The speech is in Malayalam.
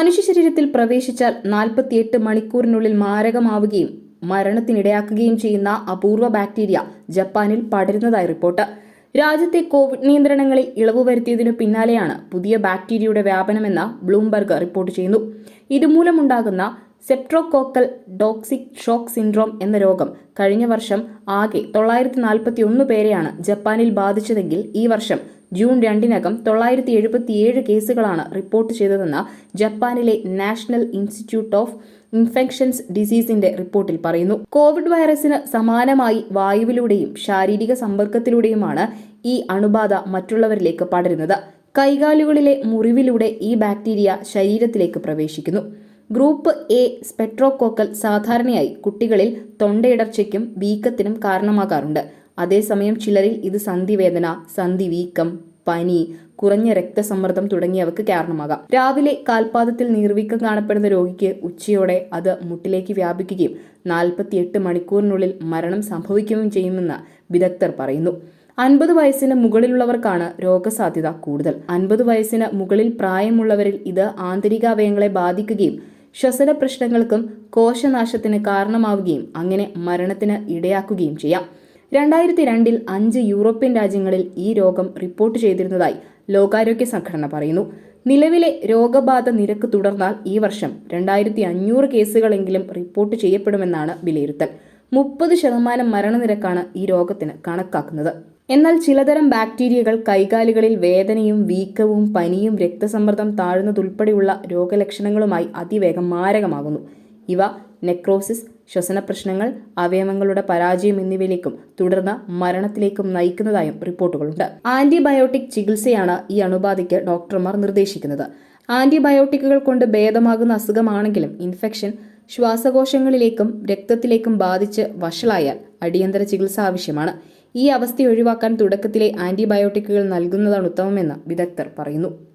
മനുഷ്യ ശരീരത്തിൽ പ്രവേശിച്ചാൽ നാൽപ്പത്തിയെട്ട് മണിക്കൂറിനുള്ളിൽ മാരകമാവുകയും മരണത്തിനിടയാക്കുകയും ചെയ്യുന്ന അപൂർവ ബാക്ടീരിയ ജപ്പാനിൽ പടരുന്നതായി റിപ്പോർട്ട്. രാജ്യത്തെ കോവിഡ് നിയന്ത്രണങ്ങളിൽ ഇളവ് വരുത്തിയതിനു പിന്നാലെയാണ് പുതിയ ബാക്ടീരിയയുടെ വ്യാപനമെന്ന് ബ്ലൂംബർഗ് റിപ്പോർട്ട് ചെയ്യുന്നു. ഇതുമൂലമുണ്ടാകുന്ന സെപ്ട്രോകോക്കൽ ഡോക്സിക് ഷോക്ക് സിൻഡ്രോം എന്ന രോഗം കഴിഞ്ഞ വർഷം ആകെ തൊള്ളായിരത്തി നാൽപ്പത്തി ഒന്ന് പേരെയാണ് ജപ്പാനിൽ ബാധിച്ചതെങ്കിൽ ഈ വർഷം ജൂൺ രണ്ടിനകം തൊള്ളായിരത്തി എഴുപത്തിയേഴ് കേസുകളാണ് റിപ്പോർട്ട് ചെയ്തതെന്ന് ജപ്പാനിലെ നാഷണൽ ഇൻസ്റ്റിറ്റ്യൂട്ട് ഓഫ് ഇൻഫെക്ഷൻസ് ഡിസീസിന്റെ റിപ്പോർട്ടിൽ പറയുന്നു. കോവിഡ് വൈറസിന് സമാനമായി വായുവിലൂടെയും ശാരീരിക സമ്പർക്കത്തിലൂടെയുമാണ് ഈ അണുബാധ മറ്റുള്ളവരിലേക്ക് പടരുന്നത്. കൈകാലുകളിലെ മുറിവിലൂടെ ഈ ബാക്ടീരിയ ശരീരത്തിലേക്ക് പ്രവേശിക്കുന്നു. ഗ്രൂപ്പ് എ സ്പെട്രോകോക്കൽ സാധാരണയായി കുട്ടികളിൽ തൊണ്ടയിടർച്ചയ്ക്കും വീക്കത്തിനും കാരണമാകാറുണ്ട്. അതേസമയം ചിലരിൽ ഇത് സന്ധിവേദന സന്ധി വീക്കം പനി കുറഞ്ഞ രക്തസമ്മർദ്ദം തുടങ്ങിയവക്ക് കാരണമാകാം. രാവിലെ കാൽപാദത്തിൽ നീർവീക്കം കാണപ്പെടുന്ന രോഗിക്ക് ഉച്ചയോടെ അത് മുട്ടിലേക്ക് വ്യാപിക്കുകയും നാൽപ്പത്തിയെട്ട് മണിക്കൂറിനുള്ളിൽ മരണം സംഭവിക്കുകയും ചെയ്യുമെന്ന് വിദഗ്ധർ പറയുന്നു. അൻപത് വയസ്സിന് മുകളിലുള്ളവർക്കാണ് രോഗസാധ്യത കൂടുതൽ. അൻപത് വയസ്സിന് മുകളിൽ പ്രായമുള്ളവരിൽ ഇത് ആന്തരികാവയങ്ങളെ ബാധിക്കുകയും ശ്വസന പ്രശ്നങ്ങൾക്കും കോശനാശത്തിന് കാരണമാവുകയും അങ്ങനെ മരണത്തിന് ഇടയാക്കുകയും ചെയ്യാം. രണ്ടായിരത്തി രണ്ടിൽ അഞ്ച് യൂറോപ്യൻ രാജ്യങ്ങളിൽ ഈ രോഗം റിപ്പോർട്ട് ചെയ്തിരുന്നതായി ലോകാരോഗ്യ സംഘടന പറയുന്നു. നിലവിലെ രോഗബാധ നിരക്ക് തുടർന്നാൽ ഈ വർഷം രണ്ടായിരത്തി അഞ്ഞൂറ് കേസുകളെങ്കിലും റിപ്പോർട്ട് ചെയ്യപ്പെടുമെന്നാണ് വിലയിരുത്തൽ. മുപ്പത് ശതമാനം മരണനിരക്കാണ് ഈ രോഗത്തിന് കണക്കാക്കുന്നത്. എന്നാൽ ചിലതരം ബാക്ടീരിയകൾ കൈകാലുകളിൽ വേദനയും വീക്കവും പനിയും രക്തസമ്മർദ്ദം താഴ്ന്നതുൾപ്പെടെയുള്ള രോഗലക്ഷണങ്ങളുമായി അതിവേഗം മാരകമാകുന്നു. ഇവ നെക്രോസിസ് ശ്വസന പ്രശ്നങ്ങൾ അവയവങ്ങളുടെ പരാജയം എന്നിവയിലേക്കും തുടർന്ന് മരണത്തിലേക്കും നയിക്കുന്നതായും റിപ്പോർട്ടുകളുണ്ട്. ആന്റിബയോട്ടിക് ചികിത്സയാണ് ഈ അണുബാധയ്ക്ക് ഡോക്ടർമാർ നിർദ്ദേശിക്കുന്നത്. ആന്റിബയോട്ടിക്കുകൾ കൊണ്ട് ഭേദമാകുന്ന അസുഖമാണെങ്കിലും ഇൻഫെക്ഷൻ ശ്വാസകോശങ്ങളിലേക്കും രക്തത്തിലേക്കും ബാധിച്ച് വഷളായാൽ അടിയന്തര ചികിത്സ ആവശ്യമാണ്. ഈ അവസ്ഥ ഒഴിവാക്കാൻ തുടക്കത്തിലെ ആന്റിബയോട്ടിക്കുകൾ നൽകുന്നതാണ് ഉത്തമമെന്ന് വിദഗ്ധർ പറയുന്നു.